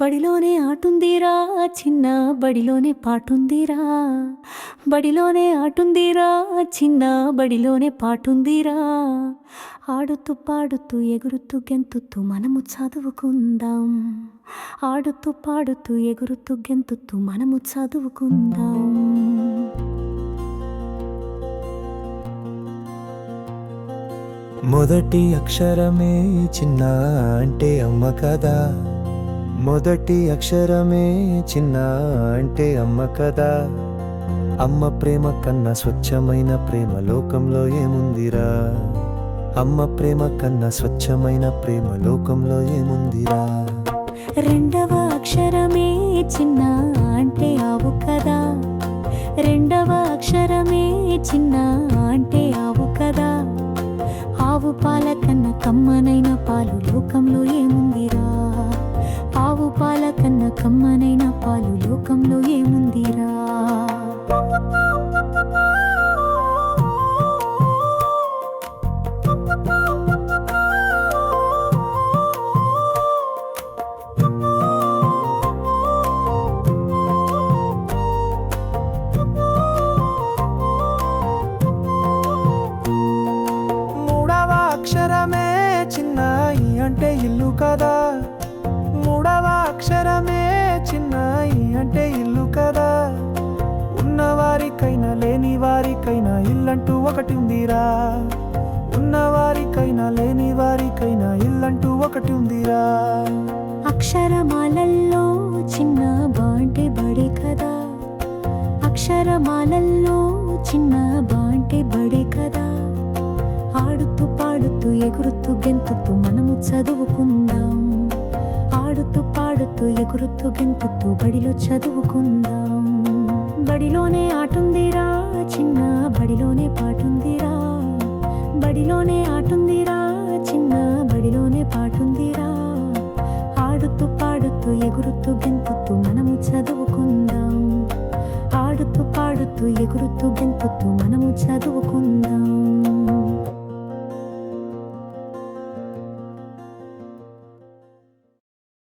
బడిలోనే ఆటుందిరా చిన్న బడిలోనే పాటుందిరా. బడిలోనే ఆటుందిరా చిన్న బడిలోనే పాటుందిరా. ఆడుతూ పాడుతూ ఎగురుతూ గెంతుతూ మనము చదువుకుందాం. ఆడుతూ పాడుతూ ఎగురుతూ గెంతుతూ మనము చదువుకుందాం. మొదటి అక్షరమే చిన్న అంటే అమ్మ కదా. మొదటి అక్షరమే చిన్న అంటే అమ్మ కదా. అమ్మ ప్రేమ కన్నా స్వచ్ఛమైన ప్రేమ లోకంలో ఏముందిరా? అమ్మ ప్రేమ కన్నా స్వచ్ఛమైన ప్రేమ లోకంలో ఏముందిరా? రెండవ అక్షరమే చిన్న అంటే ఆవు కదా. రెండవ అక్షరమే చిన్న అంటే ఆవు కదా. ఆవు పాల కన్నా కమ్మనై కమ్మనైన పాలు లోకంలో ఏముందిరా? ఇల్లంటూ ఒకటి ఉందిరా. ఉన్నవారికైనా లేని వారికైనా ఇల్లంటూ ఒకటి ఉందిరా. అక్షరమాలల్లో చిన్న బాంటి బడి కదా. అక్షరమాలల్లో చిన్న బాంటే బడి కదా. ఆడుతూ పాడుతూ ఎగురుతూ గెంతుతూ మనము చదువుకుందాం. ఆడుతూ పాడుతూ ఎగురుతూ గెంతుతూ బడిలో చదువుకుందాం. బడిలోనే ఆటుందిరా చిన్న బడిలోనే పాటుందిరా బడిలోనే ఆటుందిరా చిన్న బడిలోనే పాటుందిరా. ఆడుతూ పాడుతూ ఎగురుతూ గెంతుతూ మనము చదువుకుందాం. ఆడుతూ పాడుతూ ఎగురుతూ గెంతుతూ మనము చదువుకుందాం.